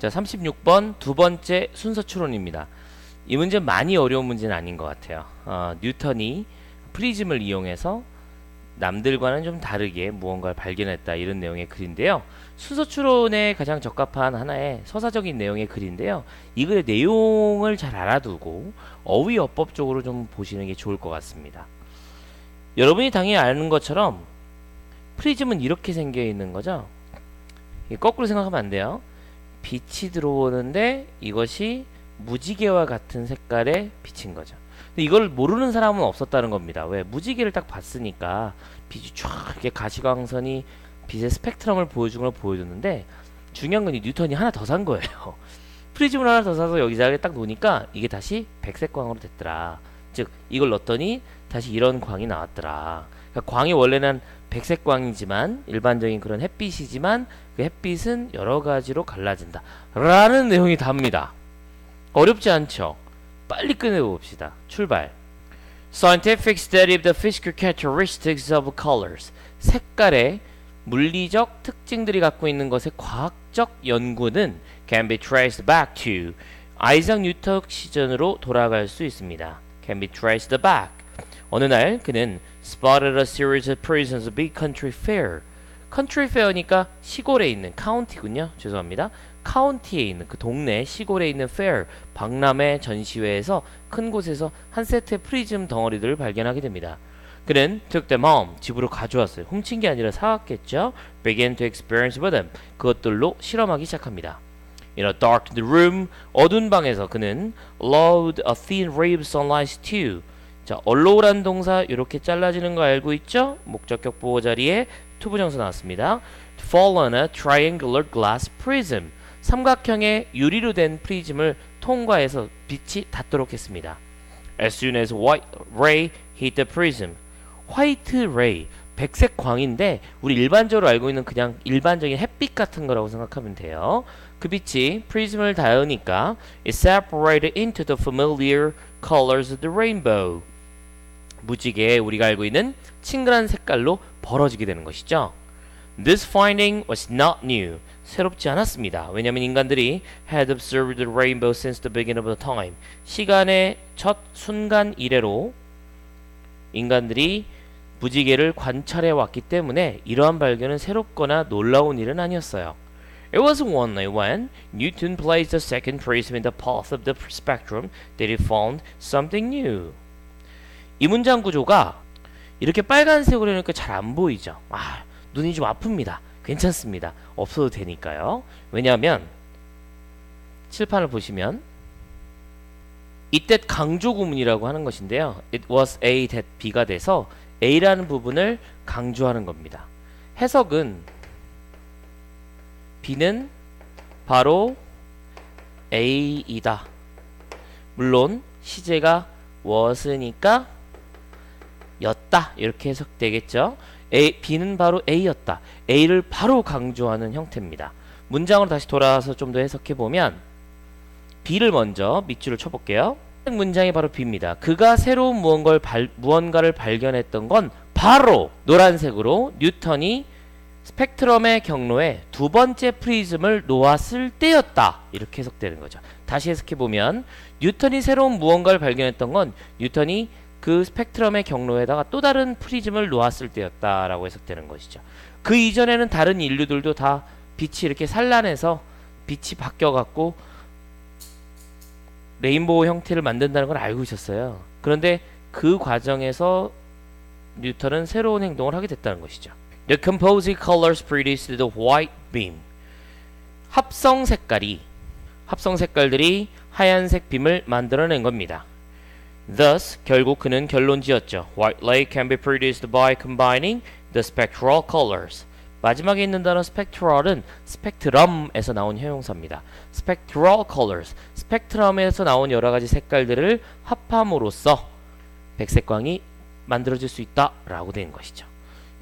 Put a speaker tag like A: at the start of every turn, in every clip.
A: 자, 36번 두 번째 순서 추론입니다. 이 문제 많이 어려운 문제는 아닌 것 같아요. 어, 뉴턴이 프리즘을 이용해서 남들과는 좀 다르게 무언가를 발견했다 이런 내용의 글인데요. 순서 추론에 가장 적합한 하나의 서사적인 내용의 글인데요. 이 글의 내용을 잘 알아두고 어휘 어법적으로 좀 보시는 게 좋을 것 같습니다. 여러분이 당연히 아는 것처럼 프리즘은 이렇게 생겨 있는 거죠. 거꾸로 생각하면 안 돼요. 빛이 들어오는데 이것이 무지개와 같은 색깔의 빛인 거죠. 근데 이걸 모르는 사람은 없었다는 겁니다. 왜? 무지개를 딱 봤으니까 빛이 쫙 이렇게 가시광선이 빛의 스펙트럼을 보여준 걸 보여줬는데 중요한 건 이 뉴턴이 하나 더 산 거예요. 프리즘을 하나 더 사서 여기다가 딱 놓으니까 이게 다시 백색 광으로 됐더라. 즉 이걸 넣었더니 다시 이런 광이 나왔더라. 그러니까 광이 원래는 백색 광이지만 일반적인 그런 햇빛이지만 그 햇빛은 여러 가지로 갈라진다. 라는 내용이 답니다. 어렵지 않죠? 빨리 끝내봅시다. 출발. Scientific study of the physical characteristics of colors. 색깔의 물리적 특징들이 갖고 있는 것의 과학적 연구는 can be traced back to 아이작 뉴턴 시전으로 돌아갈 수 있습니다. can be traced back. 어느 날 그는 spotted a series of prisons a big country fair. country fair니까 시골에 있는 카운티군요. 죄송합니다. 카운티에 있는 그 동네 시골에 있는 fair 박람회 전시회에서 큰 곳에서 한 세트의 프리즘 덩어리들을 발견하게 됩니다. 그는 took them home 집으로 가져왔어요. 훔친 게 아니라 사왔겠죠. began to experience with them 그것들로 실험하기 시작합니다. In a darkened room 어두운 방에서 그는 allowed a thin of sunlight to 자, allow란 동사 이렇게 잘라지는 거 알고 있죠? 목적격 보호 자리에 투부 정사 나왔습니다. To fall on a triangular glass prism 삼각형의 유리로 된 프리즘을 통과해서 빛이 닿도록 했습니다. As soon as white ray hit the prism 화이트 레이 백색 광인데 우리 일반적으로 알고 있는 그냥 일반적인 햇빛 같은 거라고 생각하면 돼요. 그 빛이 프리즘을 닿으니까 it separated into the familiar colors of the rainbow. 무지개 우리가 알고 있는 칭그한 색깔로 벌어지게 되는 것이죠. This finding was not new. 새롭지 않았습니다. 왜냐하면 인간들이 had observed the rainbow since the beginning of the time. 시간의 첫 순간 이래로 인간들이 무지개를 관찰해 왔기 때문에 이러한 발견은 새롭거나 놀라운 일은 아니었어요. It was one day when Newton placed the second prism in the path of the spectrum that he found something new. 이 문장 구조가 이렇게 빨간색으로 해놓으니까 잘안 보이죠. 아, 눈이 좀 아픕니다. 괜찮습니다. 없어도 되니까요. 왜냐하면 칠판을 보시면 이때 강조 구문이라고 하는 것인데요. It was A that B가 돼서 A라는 부분을 강조하는 겁니다. 해석은 B는 바로 A이다. 물론 시제가 was니까 였다 이렇게 해석되겠죠. A, B는 바로 A였다. A를 바로 강조하는 형태입니다. 문장으로 다시 돌아와서 좀 더 해석해 보면 B를 먼저 밑줄을 쳐볼게요. 문장이 바로 B입니다. 그가 새로운 무언가를, 발, 무언가를 발견했던 건 바로 노란색으로 뉴턴이 스펙트럼의 경로에 두 번째 프리즘을 놓았을 때였다. 이렇게 해석되는 거죠. 다시 해석해 보면 뉴턴이 새로운 무언가를 발견했던 건 뉴턴이 그 스펙트럼의 경로에다가 또 다른 프리즘을 놓았을 때였다라고 해석되는 것이죠. 그 이전에는 다른 인류들도 다 빛이 이렇게 산란해서 빛이 바뀌어갖고 레인보우 형태를 만든다는 걸 알고 있었어요. 그런데 그 과정에서 뉴턴은 새로운 행동을 하게 됐다는 것이죠. The composite colors produced the white beam. 합성 색깔이 합성 색깔들이 하얀색 빔을 만들어낸 겁니다. Thus, 결국 그는 결론 지었죠. White light can be produced by combining the spectral colors. 마지막에 있는 단어 spectral은 spectrum에서 나온 형용사입니다. spectral colors, 스펙트럼에서 나온 여러 가지 색깔들을 합함으로써 백색광이 만들어질 수 있다라고 된 것이죠.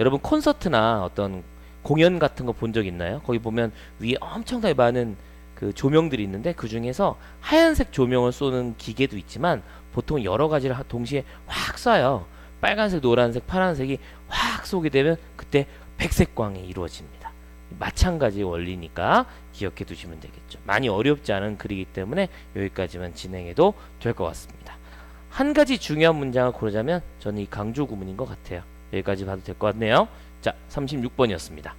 A: 여러분 콘서트나 어떤 공연 같은 거 본 적 있나요? 거기 보면 위에 엄청나게 많은 그 조명들이 있는데 그 중에서 하얀색 조명을 쏘는 기계도 있지만 보통 여러 가지를 동시에 확 쏴요. 빨간색, 노란색, 파란색이 확 쏘게 되면 그때 백색 광이 이루어집니다. 마찬가지 원리니까 기억해 두시면 되겠죠. 많이 어렵지 않은 글이기 때문에 여기까지만 진행해도 될 것 같습니다. 한 가지 중요한 문장을 고르자면 저는 이 강조 구문인 것 같아요. 여기까지 봐도 될 것 같네요. 자, 36번이었습니다.